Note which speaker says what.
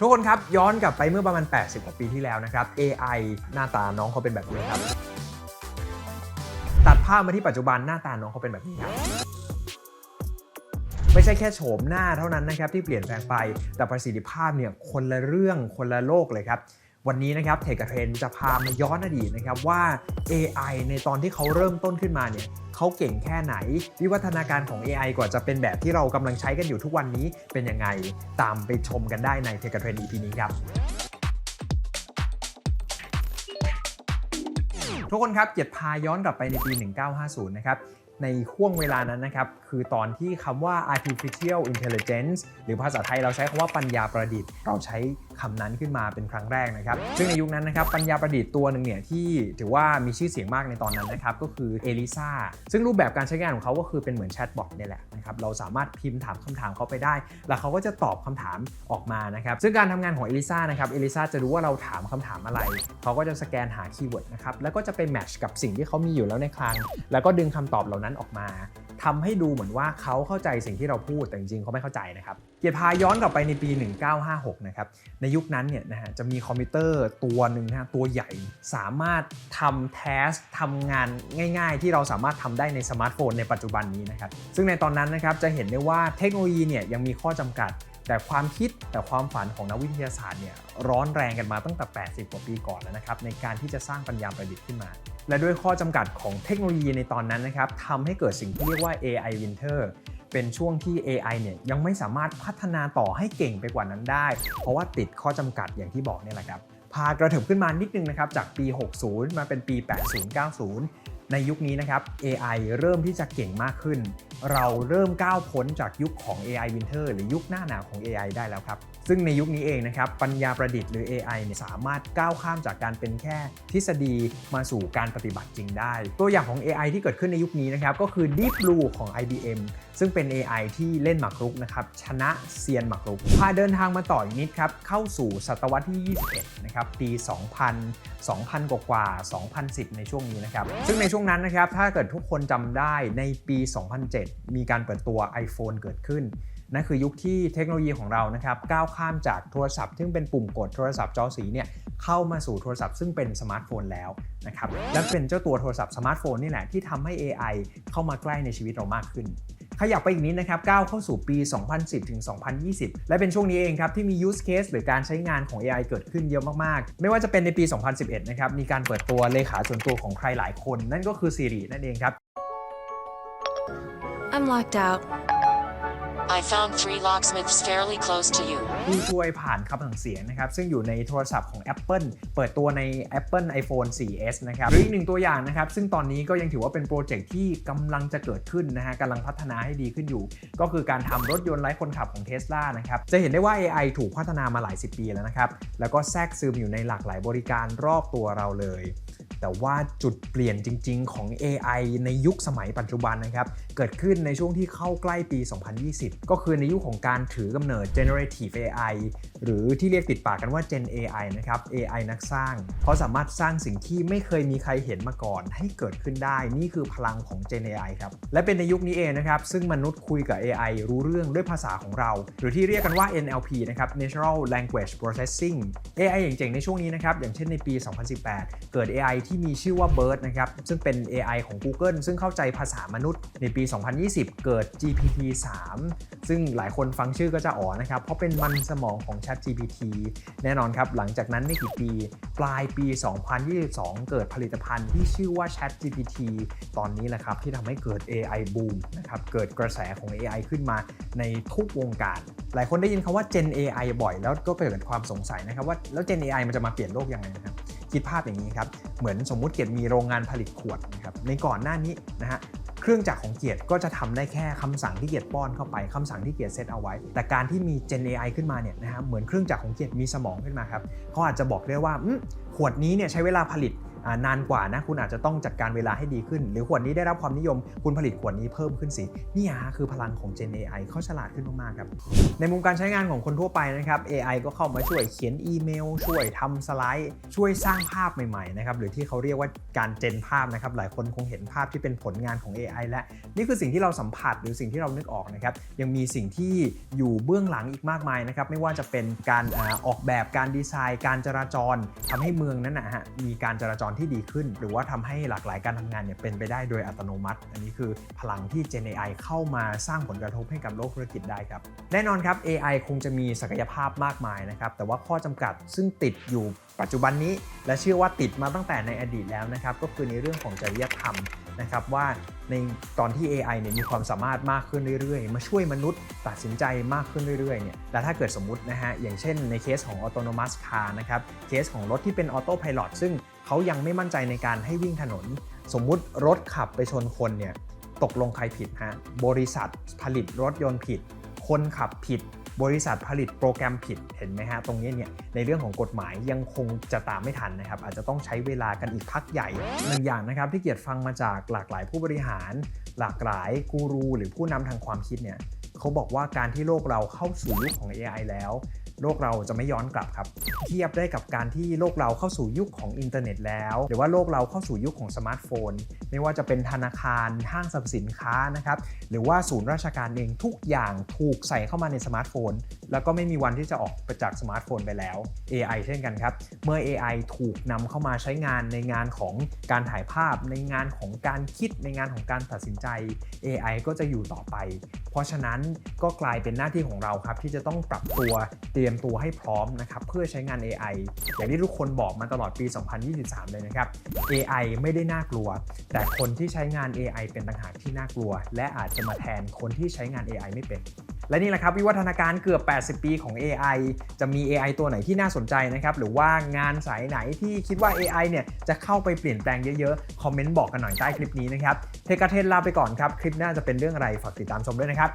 Speaker 1: ทุกคนครับ ย้อนกลับไปเมื่อประมาณ 80 กว่าปีที่แล้วนะครับ AI หน้าตาน้องเขาเป็นแบบนี้ครับ ตัดภาพมาที่ปัจจุบันหน้าตาน้องเขาเป็นแบบนี้ครับ ไม่ใช่แค่โฉมหน้าเท่านั้นนะครับที่เปลี่ยนแปลงไปแต่ประสิทธิภาพเนี่ยคนละเรื่องคนละโลกเลยครับ วันนี้นะครับเทคเทรนจะพามาย้อนอดีตนะครับว่า AI ในตอนที่เขาเริ่มต้นขึ้นมาเนี่ยเขาเก่งแค่ไหน วิวัฒนาการของ AI กว่าจะเป็นแบบที่เรากำลังใช้กันอยู่ทุกวันนี้เป็นยังไง ตามไปชมกันได้ในเทคเทรน EP นี้ครับทุกคนครับเกียรติพาย้อนกลับไปในปี 1950 นะครับ ในห่วงเวลานั้นนะครับ คือตอนที่คำว่า artificial intelligence หรือภาษาไทยเราใช้คำว่าปัญญาประดิษฐ์ เราใช้คำนั้นขึ้นมาเป็นครั้งแรกนะครับ ซึ่งในยุคนั้นนะครับ ปัญญาประดิษฐ์ตัวหนึ่งเนี่ยที่ถือว่ามีชื่อเสียงมากในตอนนั้นนะครับ ก็คือเอลิซาซึ่งรูปแบบการใช้งานของเขาก็คือเป็นเหมือนแชทบอทเนี่ยแหละนะครับ เราสามารถพิมพ์ถามคำถามเขาไปได้ แล้วเขาก็จะตอบคำถามออกมานะครับ ซึ่งการทำงานของเอลิซานะครับ เอลิซาจะรู้ว่าเราถามคำถามอะไร เขาก็จะสแกนหาคีย์เวิร์ดนะครับ แล้วก็จะไปแมทช์กับสิ่งที่เขามีอยู่แล้วในคลัง แล้วก็ดึงคำตอบเหล่านั้นออกมาทำให้ดูเหมือนว่าเขาเข้าใจสิ่งที่เราพูดแต่จริงๆเขาไม่เข้าใจนะครับเกียรติพาย้อนกลับไปในปี 1956 นะครับในยุคนั้นเนี่ยนะฮะจะมีคอมพิวเตอร์ตัวหนึ่งนะฮะตัวใหญ่สามารถทำแทสทำงานง่าย ๆ ที่เราสามารถทำได้ในสมาร์ทโฟนในปัจจุบันนี้นะครับซึ่งในตอนนั้นนะครับจะเห็นได้ว่าเทคโนโลยีเนี่ยยังมีข้อจำกัด แต่ความคิดแต่ความฝันของนักวิทยาศาสตร์เนี่ยร้อนแรงกันมาตั้งแต่ 80 กว่าปีก่อนแล้วนะครับในการที่จะสร้างปัญญาประดิษฐ์ขึ้นมา และด้วยข้อจำกัดของเทคโนโลยีในตอนนั้นนะครับทำให้เกิดสิ่งที่เรียกว่า AI Winter เป็นช่วงที่ AI เนี่ยยังไม่สามารถพัฒนาต่อให้เก่งไปกว่านั้นได้ เพราะว่าติดข้อจำกัดอย่างที่บอกเนี่ยแหละครับพากระเถิบขึ้นมานิดนึงนะครับจากปี 60 มาเป็นปี 80-90 ในยุคนี้นะครับ AI เริ่มที่จะเก่งมากขึ้น เราเริ่มก้าวพ้นจากยุคของ AI Winter หรือยุคหน้าหนาวของ AI ได้แล้วครับ ซึ่งในยุคนี้เองนะครับ ปัญญาประดิษฐ์หรือ AI เนี่ยสามารถก้าวข้ามจากการเป็นแค่ทฤษฎีมาสู่การปฏิบัติจริงได้ ตัวอย่างของ AI ที่เกิดขึ้นในยุคนี้นะครับ ก็คือ Deep Blue ของ IBM ซึ่งเป็น AI ที่เล่นหมากรุกนะครับชนะเซียนหมากรุก พาเดินทางมาต่ออีกนิดครับ เข้าสู่ศตวรรษที่ 21 นะครับ ปี 2000 2000 กว่ากว่า 2010 ในช่วงนี้นะครับ ซึ่งในช่วงนั้นนะครับ ถ้าเกิดทุกคนจำได้ในปี 2007 มีการเปิดตัว iPhone เกิดขึ้นนั่นคือยุคที่เทคโนโลยีของเรานะครับก้าวข้ามจากโทรศัพท์ ซึ่งเป็นปุ่มกดโทรศัพท์จอสีเนี่ยเข้ามาสู่โทรศัพท์ซึ่งเป็นสมาร์ทโฟนแล้วนะครับและเป็นเจ้าตัวโทรศัพท์สมาร์ทโฟนนี่แหละที่ทำให้ AI เข้ามาใกล้ในชีวิตเรามากขึ้น ขยับไปอีกนิดนะครับก้าวเข้าสู่ปี 2010ถึง2020 และเป็นช่วงนี้เองครับที่มี use case หรือการใช้งานของ AI เกิดขึ้นเยอะมากๆ ไม่ว่าจะเป็นในปี 2011 นะครับมีการเปิดตัวเลขาส่วนตัวของใครหลายคน นั่นก็คือ Siri นั่นเองครับ
Speaker 2: I'm locked out.
Speaker 3: I found three locksmiths fairly close to you.
Speaker 1: ผู้ช่วยผ่านคำสั่งเสียงนะครับซึ่งอยู่ในโทรศัพท์ของ Apple เปิดตัวใน Apple iPhone 4S นะครับหรืออีกหนึ่งตัวอย่างนะครับซึ่งตอนนี้ก็ยังถือว่าเป็นโปรเจกต์ที่กำลังจะเกิดขึ้นนะฮะกำลังพัฒนาให้ดีขึ้นอยู่ ก็คือการทำรถยนต์ไร้คนขับของ Tesla นะครับจะเห็นได้ว่า AI ถูกพัฒนามาหลายสิบปีแล้วนะครับแล้วก็แทรกซึมอยู่ในหลากหลายบริการรอบตัวเราเลย แต่ว่าจุดเปลี่ยนจริง ๆ ของ AI ในยุคสมัยปัจจุบันนะครับเกิดขึ้นในช่วงที่เข้าใกล้ปี 2020 ก็คือในยุคของการถือกำเนิด generative AI หรือที่เรียกติดปากกันว่า Gen AI นะครับ AI นักสร้างเขาะสามารถสร้างสิ่งที่ไม่เคยมีใครเห็นมาก่อน ให้เกิดขึ้นได้ นี่คือพลังของ Gen AI ครับ และเป็นในยุคนี้เองนะครับ ซึ่งมนุษย์คุยกับ AI รู้เรื่องด้วยภาษาของเรา หรือที่เรียกกันว่า NLP นะครับ Natural Language Processing AI อย่างเจ๋งในช่วงนี้นะครับ อย่างเช่นในปี 2018 เกิด AI ที่มีชื่อว่า BERT นะครับ ซึ่งเป็น AI ของ Google ซึ่งเข้าใจภาษามนุษย์ ในปี 2020 เกิด GPT 3 ซึ่งหลายคนฟังชื่อก็จะอ๋อนะครับ เพราะเป็นมันสมองของ Chat GPT แน่นอนครับ หลังจากนั้นไม่กี่ปี ปลายปี 2022 เกิดผลิตภัณฑ์ที่ชื่อว่า Chat GPT ตอนนี้แหละครับ ที่ทำให้เกิด AI boom นะครับเกิดกระแสของ AI ขึ้นมาในทุกวงการ หลายคนได้ยินคำว่า Gen AI บ่อย แล้วก็เกิดความสงสัยนะครับว่าแล้ว Gen AI มันจะมาเปลี่ยนโลกยังไงนะครับคิดภาพอย่างนี้ครับ เหมือนสมมุติเกียรติมีโรงงานผลิตขวดนะครับในก่อนหน้านี้นะฮะ เครื่องจักรของเกียรติก็จะทำได้แค่คำสั่งที่เกียรติป้อนเข้าไปคำสั่งที่เกียรติเซตเอาไว้ แต่การที่มี Gen AI ขึ้นมาเนี่ยนะฮะเหมือนเครื่องจักรของเกียรติมีสมองขึ้นมาครับเขาอาจจะบอกได้ว่าขวดนี้เนี่ยใช้เวลาผลิต นานกว่านะคุณอาจจะต้องจัดการเวลาให้ดีขึ้น หรือขวดนี้ได้รับความนิยมคุณผลิตขวดนี้เพิ่มขึ้นสินี่ฮะคือพลังของ Gen AI เขาฉลาดขึ้นมากๆครับในมุมการใช้งานของคนทั่วไปนะครับ AI ก็เข้ามาช่วยเขียนอีเมล ช่วยทำสไลด์ ช่วยสร้างภาพใหม่ๆนะครับหรือที่เขาเรียกว่าการเจนภาพนะครับหลายคนคงเห็นภาพที่เป็นผลงานของ AI และนี่คือสิ่งที่เราสัมผัสหรือสิ่งที่เรานึกออกนะครับยังมีสิ่งที่อยู่เบื้องหลังอีกมากมายนะครับไม่ว่าจะเป็นการอออกแบบการดีไซน์ การจราจรทำให้เมืองนั้นนะฮะมีการจราจรที่ดีขึ้น หรือว่าทำให้หลากหลายการทำงานเนี่ยเป็นไปได้โดยอัตโนมัติ อันนี้คือพลังที่ Gen AI เข้ามาสร้างผลกระทบให้กับโลกธุรกิจได้ครับ แน่นอนครับ AI คงจะมีศักยภาพมากมายนะครับ แต่ว่าข้อจำกัดซึ่งติดอยู่ปัจจุบันนี้ และเชื่อว่าติดมาตั้งแต่ในอดีตแล้วนะครับ ก็คือในเรื่องของจริยธรรมนะครับว่าในตอนที่ AI เนี่ยมีความสามารถมากขึ้นเรื่อยๆ มาช่วยมนุษย์ตัดสินใจมากขึ้นเรื่อยๆเนี่ยและถ้าเกิดสมมตินะฮะอย่างเช่นในเคสของ autonomous car นะครับเคสของรถที่เป็น auto pilot ซึ่ง เขายังไม่มั่นใจในการให้วิ่งถนน สมมุติรถขับไปชนคนเนี่ยตกลงใครผิดฮะบริษัทผลิตรถยนต์ผิด คนขับผิด บริษัทผลิตโปรแกรมผิดเห็นไหมฮะตรงนี้เนี่ยในเรื่องของกฎหมายยังคงจะตามไม่ทันนะครับ อาจจะต้องใช้เวลากันอีกพักใหญ่หนึ่งอย่างนะครับ ที่เกียรติฟังมาจากหลากหลายผู้บริหาร หลากหลายกูรู หรือผู้นำทางความคิดเนี่ยเขาบอกว่าการที่โลกเราเข้าสู่ยุคของ AI แล้ว โลกเราจะไม่ย้อนกลับครับ เทียบได้กับการที่โลกเราเข้าสู่ยุคของอินเทอร์เน็ตแล้ว หรือว่าโลกเราเข้าสู่ยุคของสมาร์ทโฟน ไม่ว่าจะเป็นธนาคารห้างสรรพสินค้านะครับหรือว่าศูนย์ราชการเองทุกอย่างถูกใส่เข้ามาในสมาร์ทโฟน แล้วก็ไม่มีวันที่จะออกไปจากสมาร์ทโฟนไปแล้ว AI เช่นกันครับ เมื่อ AI ถูกนำเข้ามาใช้งานในงานของการถ่ายภาพ ในงานของการคิดในงานของการตัดสินใจ AI ก็จะอยู่ต่อไป เพราะฉะนั้นก็กลายเป็นหน้าที่ของเราครับที่จะต้องปรับตัวเตรียรียมตัวให้พร้อมนะครับเพื่อใช้งาน AI อย่างที่ทุกคนบอกมาตลอดปี 2023 เลยนะครับ AI ไม่ได้น่ากลัว แต่คนที่ใช้งาน AI เป็นต่างหากที่น่ากลัว และอาจจะมาแทนคนที่ใช้งาน AI ไม่เป็นและนี่แหละครับวิวัฒนาการเกือบ 80 ปีของ AI จะมี AI ตัวไหนที่น่าสนใจนะครับ หรือว่างานสายไหนที่คิดว่า AI เนี่ยจะเข้าไปเปลี่ยนแปลงเยอะๆ คอมเมนต์บอกกันหน่อยใต้คลิปนี้นะครับ เทกาเทนลาไปก่อนครับ คลิปหน้าจะเป็นเรื่องอะไร ฝากติดตามชมด้วยนะครับ